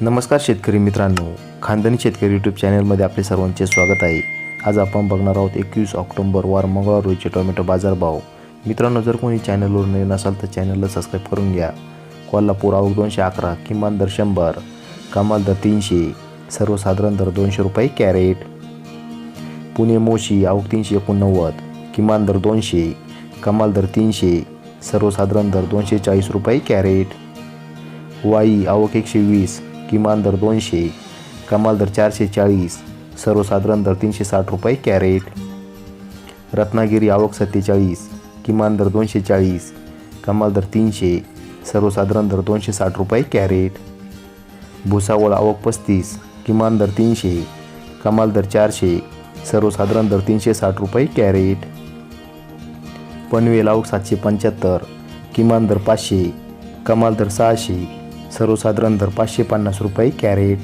नमस्कार शेतकरी मित्रांनो. खानदानी शेतकरी यूट्यूब चॅनलमध्ये आपले सर्वांचे स्वागत आहे. आज आपण बघणार आहोत एकवीस ऑक्टोबर वार मंगळवार रोजचे टोमॅटो बाजारभाव मित्रांनो जर कोणी चॅनलवर नवीन असाल तर चॅनलला सबस्क्राईब करून घ्या. कोल्हापूर आवक दोनशे अकरा किमान दर शंभर कमाल दर तीनशे सर्वसाधारण दर दोनशे रुपये कॅरेट. पुणे मोशी आवक तीनशे एकोणनव्वद किमान दर दोनशे कमाल दर तीनशे सर्वसाधारण दर दोनशे चाळीस रुपये कॅरेट. वाई आवक एकशे वीस किमान दर दोनशे कमाल दर चारशे चाळीस सर्वसाधारण दर तीनशे साठ रुपये कॅरेट. रत्नागिरी आवक सत्तेचाळीस किमान दर दोनशे चाळीस कमाल दर तीनशे सर्वसाधारण दर दोनशे साठ रुपये कॅरेट. भुसावळ आवक पस्तीस किमान दर तीनशे कमाल दर चारशे सर्वसाधारण दर तीनशे साठ रुपये कॅरेट. पनवेल आवक सातशे पंच्याहत्तर किमान दर पाचशे कमाल दर सहाशे सर्वसाधारण दर पाचशे पन्नास रुपये कॅरेट.